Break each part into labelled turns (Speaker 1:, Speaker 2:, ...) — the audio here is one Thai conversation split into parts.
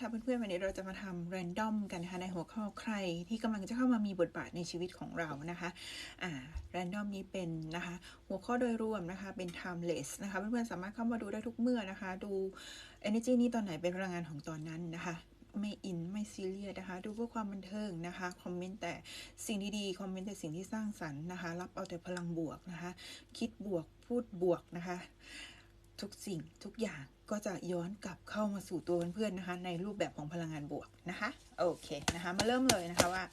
Speaker 1: ค่ะเพื่อนๆวันนี้เราจะมาทำ r รนดอมกันนะคะในหัวข้อใครที่กำลังจะเข้ามามีบทบาทในชีวิตของเรานะคะอ่า r รนดอมนี้เป็นนะคะ หัวข้อโดยรวมนะคะ เป็น timeless นะคะเพื่อนๆสามารถเข้ามาดูได้ทุกเมื่อนะคะ ดู energy นี้ตอนไหนเป็นพลังงานของตอนนั้นนะคะไม่อิน ไม่ซีเรียสนะคะ ดูเพื่อความบันเทิงนะคะ คอมเมนต์แต่สิ่งดีๆ คอมเมนต์แต่สิ่งที่สร้างสรรค์นะคะ รับเอาแต่พลังบวกนะคะ คิดบวกพูดบวกนะคะ ทุกสิ่งทุกอย่างก็จะย้อนกลับเข้ามาสู่ตัวเพื่อนๆนะคะ ในรูปแบบของพลังงานบวกนะคะโอเคนะคะมาเริ่มเลยนะคะว่า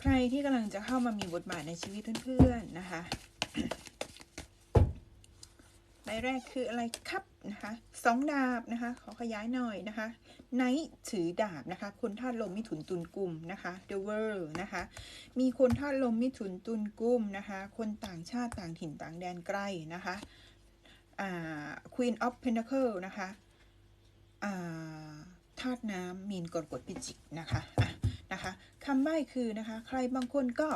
Speaker 1: ใครที่กำลังจะเข้ามามีบทบาทในชีวิตเพื่อนๆนะคะใบแรกคืออะไรครับนะคะสองดาบนะคะ ขอขยายหน่อยนะคะไนท์ถือดาบนะคะคนธาตุลมมิถุนตุลกุมนะคะ The World นะคะ มีคนธาตุลมมิถุนตุลกุมนะคะ คนต่างชาติต่างถิ่นต่างแดนไกลนะคะ Queen of Pentacle นะคะธาตุน้ำมีนกรกฎพิจิกนะคะะนะคะคำใบ้คือนะคะใครบางคนก็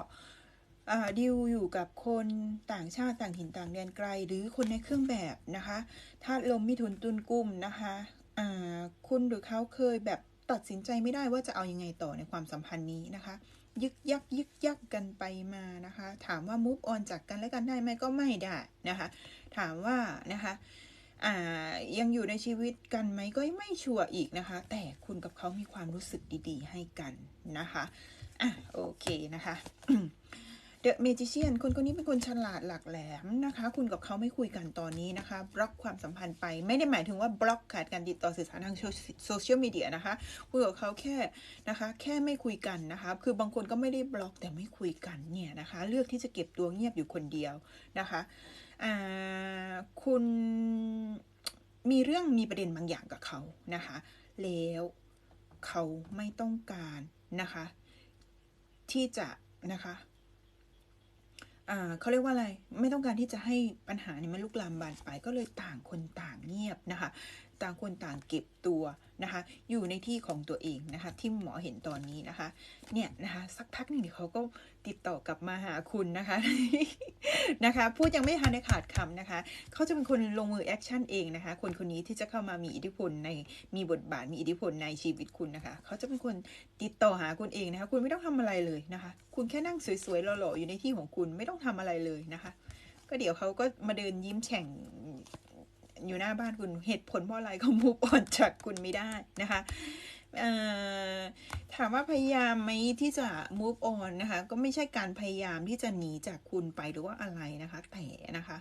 Speaker 1: ดิวอยู่กับคนต่างชาติต่างถิ่นต่างแดนไกล หรือคนในเครื่องแบบนะคะธาตุลมมิถุนตุลกุมนะคะคุณหรือเขาเคยแบบตัดสินใจไม่ได้ว่าจะเอาอยัางไงต่อในความสัมพันธ์นี้นะคะ ยึกยักยึกยักกันไปมานะคะ ถามว่ามุฟออนจากกันและกันได้ไหมก็ไม่ได้นะคะ ถามว่านะคะยังอยู่ในชีวิตกันไหมก็ไม่ชัวร์อีกนะคะ แต่คุณกับเขามีความรู้สึกดี ๆ ให้กันนะคะอะโอเคนะคะ เดอะเมจิเชียนคนคนนี้เป็นคนฉลาดหลักแหลมนะคะ คุณกับเขาไม่คุยกันตอนนี้นะคะ บล็อกความสัมพันธ์ไป ไม่ได้หมายถึงว่าบล็อกขาดการติดต่อสื่อสารทางโซเชียลมีเดียนะคะคุยกับเขาแค่นะคะ แค่ไม่คุยกันนะคะ คือบางคนก็ไม่ได้บล็อกแต่ไม่คุยกันเนี่ยนะคะ เลือกที่จะเก็บตัวเงียบอยู่คนเดียวนะคะคุณมีเรื่องมีประเด็นบางอย่างกับเขานะคะ แล้วเขาไม่ต้องการนะคะ ที่จะนะคะ เขาเรียกว่าอะไร ไม่ต้องการที่จะให้ปัญหาเนี่ยมันลุกลามบานปลายก็เลยต่างคนต่างเงียบนะคะ ต่างคนต่างเก็บตัวนะคะ อยู่ในที่ของตัวเองนะคะ ที่หมอเห็นตอนนี้นะคะ เนี่ยนะคะ สักพักหนึ่งเขาก็ติดต่อกลับมาหาคุณนะคะนะคะ พูดยังไม่ทันได้ขาดคำนะคะ เขาจะเป็นคนลงมือแอคชั่นเองนะคะ คนคนนี้ที่จะเข้ามามีอิทธิพลในมีบทบาทมีอิทธิพลในชีวิตคุณนะคะ เขาจะเป็นคนติดต่อหาคุณเองนะคะ คุณไม่ต้องทำอะไรเลยนะคะ คุณแค่นั่งสวยๆหล่อๆอยู่ในที่ของคุณไม่ต้องทำอะไรเลยนะคะ ก็เดี๋ยวเขาก็มาเดินยิ้มแฉ่ง อยู่หน้าบ้านคุณเหตุผลเพราะอะไรเขามูฟออนจากคุณไม่ได้นะคะถามว่าพยายามไหมที่จะ move on นะคะ ก็ไม่ใช่การพยายามที่จะหนีจากคุณไปหรือว่าอะไรนะคะ แต่นะคะ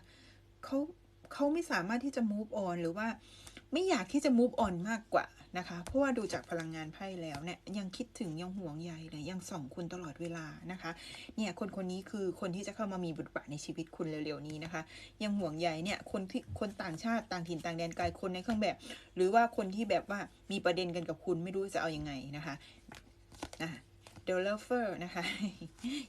Speaker 1: เขาเขาไม่สามารถที่จะ move on หรือว่า ไม่อยากที่จะ move on มากกว่านะคะ เพราะว่าดูจากพลังงานไพ่แล้วเนี่ยยังคิดถึงยังห่วงใยเลยยังส่องคุณตลอดเวลานะคะ เนี่ยคนคนนี้คือคนที่จะเข้ามามีบทบาทในชีวิตคุณเร็วๆนี้นะคะ ยังห่วงใยเนี่ยคนที่คนต่างชาติต่างถิ่นต่างแดนไกลคนในเครื่องแบบ หรือว่าคนที่แบบว่ามีประเด็นกันกับคุณไม่รู้จะเอาอยัางไงนะคะนะ เดลเฟอร์นะคะ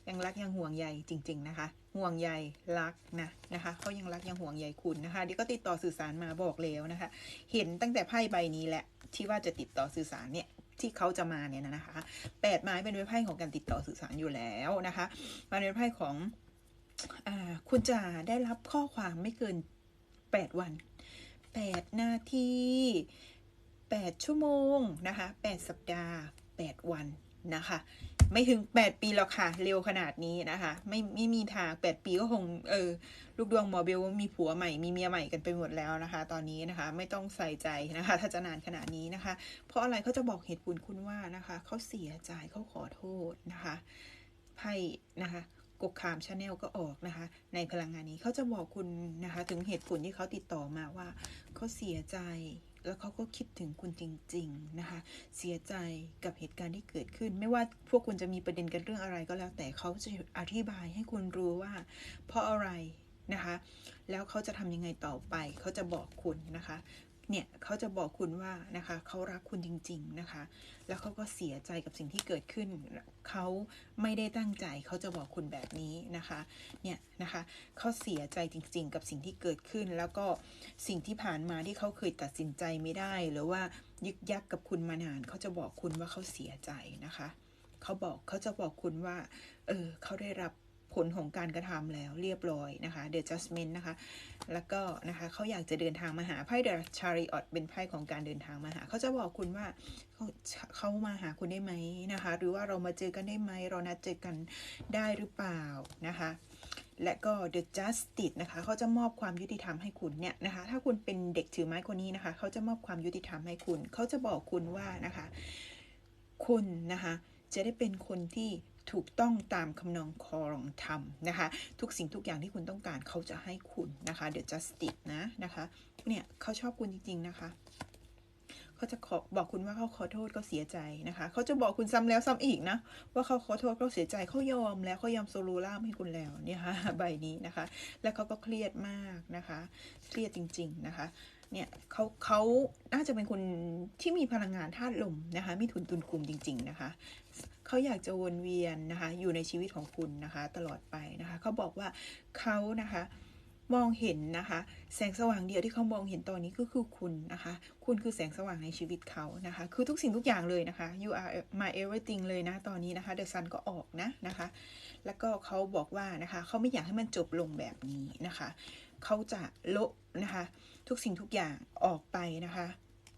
Speaker 1: ยังรักยังห่วงใยจริง ๆ นะคะ ห่วงใยรักนะนะคะเขายังรักยังห่วงใยคุณนะคะเดี๋ยวก็ติดต่อสื่อสารมาบอกแล้วนะคะ เห็นตั้งแต่ไพ่ใบนี้แหละที่ว่าจะติดต่อสื่อสารเนี่ยที่เขาจะมาเนี่ยนะคะแปดไม้เป็นไพ่ของการติดต่อสื่อสารอยู่แล้วนะคะมาเป็นไพ่ของอคุณจะได้รับข้อความไม่เกินแปดวันแปดนาทีแปดชั่วโมงนะคะแปดสัปดาห์แปดวันนะคะ ไม่ถึงแปดปีหรอกค่ะ เร็วขนาดนี้นะคะ ไม่ไม่มีทางแปดปีก็คงเออลูกดวงหมอเบลมีผัวใหม่มีเมียใหม่กันไปหมดแล้วนะคะ ตอนนี้นะคะ ไม่ต้องใส่ใจนะคะ ถ้าจะนานขนาดนี้นะคะ เพราะอะไรเขาจะบอกเหตุผลคุณว่านะคะเขาเสียใจเขาขอโทษนะคะไพ่นะคะกกขามชาแนลก็ออกนะคะ ในพลังงานนี้เขาจะบอกคุณนะคะ ถึงเหตุผลที่เขาติดต่อมาว่าเขาเสียใจ แล้วเขาก็คิดถึงคุณจริง ๆ นะคะ เสียใจกับเหตุการณ์ที่เกิดขึ้น ไม่ว่าพวกคุณจะมีประเด็นกันเรื่องอะไรก็แล้ว แต่เขาจะอธิบายให้คุณรู้ว่า เพราะอะไรนะคะ แล้วเขาจะทำยังไงต่อไป เขาจะบอกคุณนะคะ เนี่ยเขาจะบอกคุณว่านะคะเขารักคุณจริง ๆนะคะ แล้วเขาก็เสียใจกับสิ่งที่เกิดขึ้นเขาไม่ได้ตั้งใจเขาจะบอกคุณแบบนี้นะคะเนี่ยนะคะเขาเสียใจจริง ๆ กับสิ่งที่เกิดขึ้น แล้วก็สิ่งที่ผ่านมาที่เขาเคยตัดสินใจไม่ได้ หรือว่ายึกยักกับคุณมานานเขาจะบอกคุณว่าเขาเสียใจนะคะเขาบอกเขาจะบอกคุณว่าเออเขาได้รับ ผลของการกระทำแล้วเรียบร้อยนะคะ The Judgment นะคะ แล้วก็นะคะเขาอยากจะเดินทางมาหาไพ่ The Chariot เป็นไพ่ของการเดินทางมาหา เขาจะบอกคุณว่าเขาเขามาหาคุณได้ไหมนะคะ หรือว่าเรามาเจอกันได้ไหมเรานัดเจอกันได้หรือเปล่านะคะและก็ The Justice นะคะ เขาจะมอบความยุติธรรมให้คุณเนี่ยนะคะ ถ้าคุณเป็นเด็กถือไม้คนนี้นะคะ เขาจะมอบความยุติธรรมให้คุณ เขาจะบอกคุณว่านะคะ คุณนะคะ จะได้เป็นคนที่ ถูกต้องตามคำนองคอรองธรรมนะคะ ทุกสิ่งทุกอย่างที่คุณต้องการเขาจะให้คุณนะคะ The Justice นะนะคะเนี่ยเขาชอบคุณจริง ๆ นะคะเขาจะขอบอกคุณว่าเขาขอโทษเขาเสียใจนะคะ เขาจะบอกคุณซ้ำแล้วซ้ำอีกนะ ว่าเขาขอโทษเขาเสียใจเขายอมแล้วเขายอมโซลูล่ามให้คุณแล้วเนี่ยค่ะใบนี้นะคะ แล้วเขาก็เครียดมากนะคะ เครียดจริง ๆนะคะ เนี่ยเขาเขาน่าจะเป็นคนที่มีพลังงานธาตุลมนะคะมีทุนตุนกลุ่มจริง ๆนะคะเขาอยากจะวนเวียนนะคะอยู่ในชีวิตของคุณนะคะตลอดไปนะคะเขาบอกว่าเขานะคะมองเห็นนะคะ แสงสว่างเดียวที่เขามองเห็นตอนนี้ก็คือคุณนะคะ คุณคือแสงสว่างในชีวิตเขานะคะ คือทุกสิ่งทุกอย่างเลยนะคะ you are my everything เลยนะตอนนี้นะคะ the sun ก็ออกนะนะคะ แล้วก็เขาบอกว่านะคะเขาไม่อยากให้มันจบลงแบบนี้นะคะ เขาจะโละนะคะ ทุกสิ่งทุกอย่างออกไปนะคะ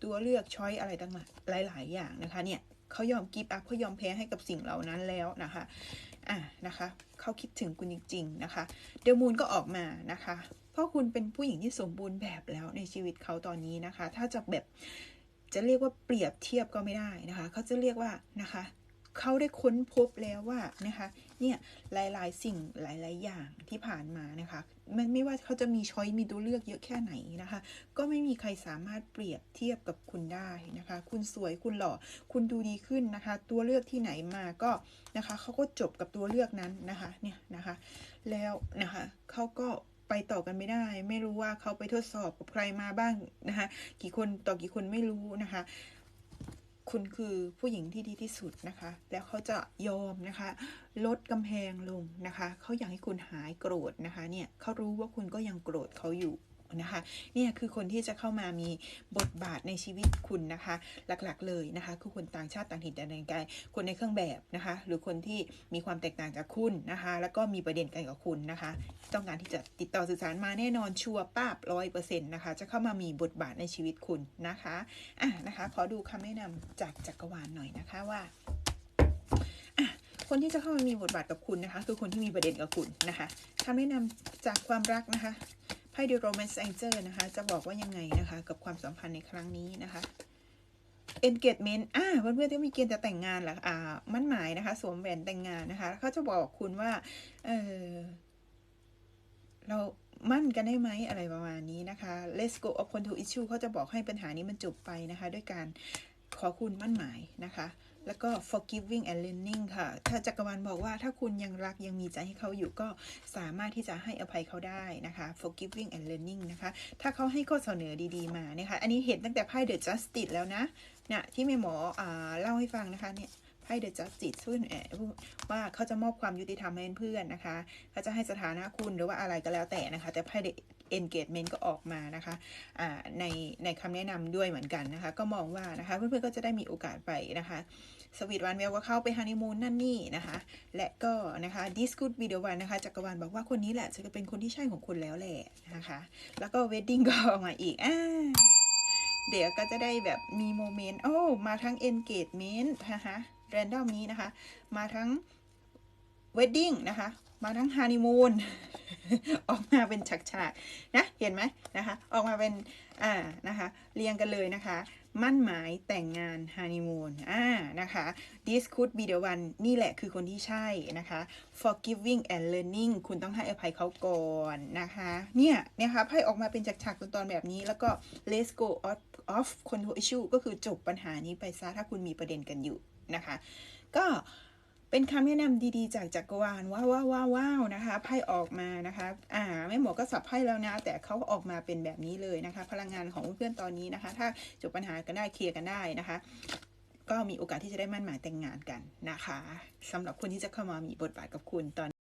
Speaker 1: ตัวเลือกช้อยอะไรต่างๆหลาย ๆ อย่างนะคะเนี่ยเขายอมกิฟต์อัพเขายอมแพ้ให้กับสิ่งเหล่านั้นแล้วนะคะอะนะคะเขาคิดถึงคุณจริง ๆ นะคะ เดลมูนก็ออกมานะคะ เพราะคุณเป็นผู้หญิงที่สมบูรณ์แบบแล้วในชีวิตเขาตอนนี้นะคะ ถ้าจะแบบจะเรียกว่าเปรียบเทียบก็ไม่ได้นะคะเขาจะเรียกว่านะคะ เขาได้ค้นพบแล้วว่านะคะเนี่ยหลายๆ สิ่งหลาย ๆ อย่างที่ผ่านมานะคะมันไม่ว่าเขาจะมีช้อยมีตัวเลือกเยอะแค่ไหนนะคะ ก็ไม่มีใครสามารถเปรียบเทียบกับคุณได้นะคะ คุณสวยคุณหล่อคุณดูดีขึ้นนะคะ ตัวเลือกที่ไหนมาก็นะคะเขาก็จบกับตัวเลือกนั้นนะคะเนี่ยนะคะแล้วนะคะเขาก็ไปต่อกันไม่ได้ ไม่รู้ว่าเขาไปทดสอบกับใครมาบ้างนะคะกี่คนต่อกี่คนไม่รู้นะคะ คุณคือผู้หญิงที่ดีที่สุดนะคะ แล้วเขาจะยอมนะคะ ลดกำแพงลงนะคะ เขาอยากให้คุณหายโกรธนะคะ เนี่ยเขารู้ว่าคุณก็ยังโกรธเขาอยู่ นะคะเนี่ยคือคนที่จะเข้ามามีบทบาทในชีวิตคุณนะคะ หลักๆเลยนะคะคือคนต่างชาติต่างถิ่นต่างแดนไกลคนในเครื่องแบบนะคะ หรือคนที่มีความแตกต่างจากคุณนะคะ แล้วก็มีประเด็นกันกับคุณนะคะ ต้องการที่จะติดต่อสื่อสารมาแน่นอนชัวร์ป้าบร้อยเปอร์เซ็นต์นะคะ จะเข้ามามีบทบาทในชีวิตคุณนะคะอะนะคะขอดูคำแนะนำจากจักรวาลหน่อยนะคะว่าคนที่จะเข้ามามีบทบาทกับคุณนะคะ คือคนที่มีประเด็นกับคุณนะคะคำแนะนำจากความรักนะคะ ไพ่ The Romance Angel นะคะ จะบอกว่ายังไงนะคะ กับความสัมพันธ์ในครั้งนี้นะคะ engagement อ่าเพื่อนๆที่มีเกณฑ์จะแต่งงานหรออ่า มั่นหมายนะคะ สวมแหวนแต่งงานนะคะเขาจะบอกคุณว่า เออเรามั่นกันได้ไหมอะไรประมาณนี้นะคะ let's go of control issue เขาจะบอกให้ปัญหานี้มันจบไปนะคะ ด้วยการขอคุณมั่นหมายนะคะ แล้วก็ forgiving and learning ค่ะ ถ้าจักรวาลบอกว่าถ้าคุณยังรักยังมีใจให้เขาอยู่ก็สามารถที่จะให้อภัยเขาได้นะคะ forgiving and learning นะคะ ถ้าเขาให้ข้อเสนอดีๆมานะคะอันนี้เห็นตั้งแต่ไพ่ the justice แล้วนะเนี่ยที่แม่หมออเล่าให้ฟังนะคะเนี่ยไพ่ the justice ซึ่งแอว่าเขาจะมอบความยุติธรรมให้เพื่อนนะคะเขาจะให้สถานะคุณหรือว่าอะไรก็แล้วแต่นะคะ แต่ไพ่ the engagement ก็ออกมานะคะในในคำแนะนำด้วยเหมือนกันนะคะ ก็มองว่านะคะเพื่อนๆก็จะได้มีโอกาสไปนะคะสวีทวันแววว่าเข้าไปฮันนีมูนนั่นนี่นะคะ และก็นะคะ this good be the one นะคะจักรวาลบอกว่าคนนี้แหละจะเป็นคนที่ใช่ของคุณแล้วแหละนะคะ แล้วก็ wedding ก็ออกมาอีกอ่าเดี๋ยวก็จะได้แบบมีโมเมนต์โอ้มาทั้ง engagement นะคะ random นี้นะคะ มาทั้ง wedding นะคะ มาทั้ง honeymoon ออกมาเป็นฉากๆนะเห็นไหมนะคะออกมาเป็นอ่านะคะเรียงกันเลยนะคะ มั่นหมายแต่งงานฮันนีมูนอ่านะคะ this could be the one นี่แหละคือคนที่ใช่นะคะ forgiving and learning คุณต้องให้อภัยเขาก่อนนะคะเนี่ยนะคะไพ่ออกมาเป็นจากฉากตอนแบบนี้แล้วก็ let's go off off control issue ก็คือจบปัญหานี้ไปซะถ้าคุณมีประเด็นกันอยู่นะคะ ก็ เป็นคำแนะนำดีๆ จากจักรวาลว้าวว้าวว้าววาวนะคะไพ่ออกมานะคะอ่าแม่หมอก็สับไพ่แล้วนะ แต่เขาออกมาเป็นแบบนี้เลยนะคะ พลังงานของเพื่อนๆตอนนี้นะคะ ถ้าจบปัญหากันได้เคลียร์กันได้นะคะ ก็มีโอกาสที่จะได้มั่นหมายแต่งงานกันนะคะสำหรับคนที่จะเข้ามามีบทบาทกับคุณตอน